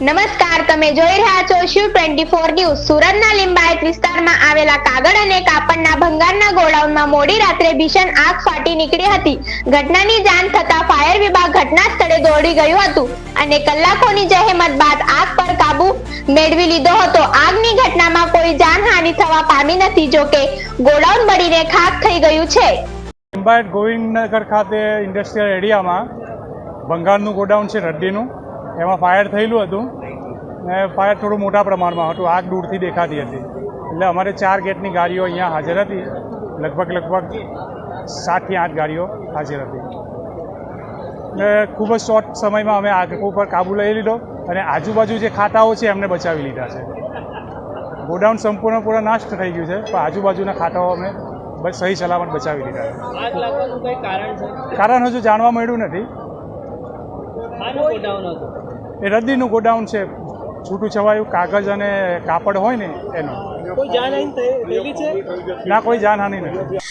નમસ્કાર, તમે જોઈ રહ્યા છો શિવ ટ્વેન્ટી ફોર ન્યૂઝ? સુરતના લિંબાયત વિસ્તારમાં આવેલા કાગળ અને કાપડના ભંગારના ગોડાઉનમાં મોડી રાત્રે ભીષણ આગ ફાટી નીકળી હતી. ઘટનાની જાણ થતા ફાયર વિભાગ ઘટના સ્થળે દોડી ગયું હતું અને કલાકોની જહેમત બાદ આગ પર કાબુ મેળવી લીધો હતો. આગની ઘટનામાં કોઈ જાનહાનિ થવા પામી નથી જોકે ગોડાઉન બળીને ખાક થઈ ગયું છે. લિંબાયત ગોવિંદનગર ખાતે ઇન્ડસ્ટ્રીયલ એરિયામાં ભંગારનું ગોડાઉન છે, રડ્ડીનું. એમાં ફાયર થયેલું હતું. ને ફાયર થોડું મોટા પ્રમાણમાં હતું. આગ દૂરથી દેખાતી હતી. એટલે અમારે ચાર ગેટની ગાડીઓ અહીંયા હાજર હતી. લગભગ લગભગ સાતથી આઠ ગાડીઓ હાજર હતી. ને ખૂબ જ શોર્ટ સમયમાં અમે આગ ઉપર કાબુ લઈ લીધો અને આજુબાજુ જે ખાતાઓ છે એમને બચાવી લીધા છે. ગોડાઉન સંપૂર્ણ પૂરા નાશ થઈ ગયું છે પણ આજુબાજુના ખાતાઓ અમે બસ સહી સલામત બચાવી લીધા છે. કારણ હજુ જાણવા મળ્યું નથી. એ રદ્દીનું ગોડાઉન છે છૂટું છવાયું કાગળ અને કાપડ હોય ને એનું. ના કોઈ જાનહાનિ નથી.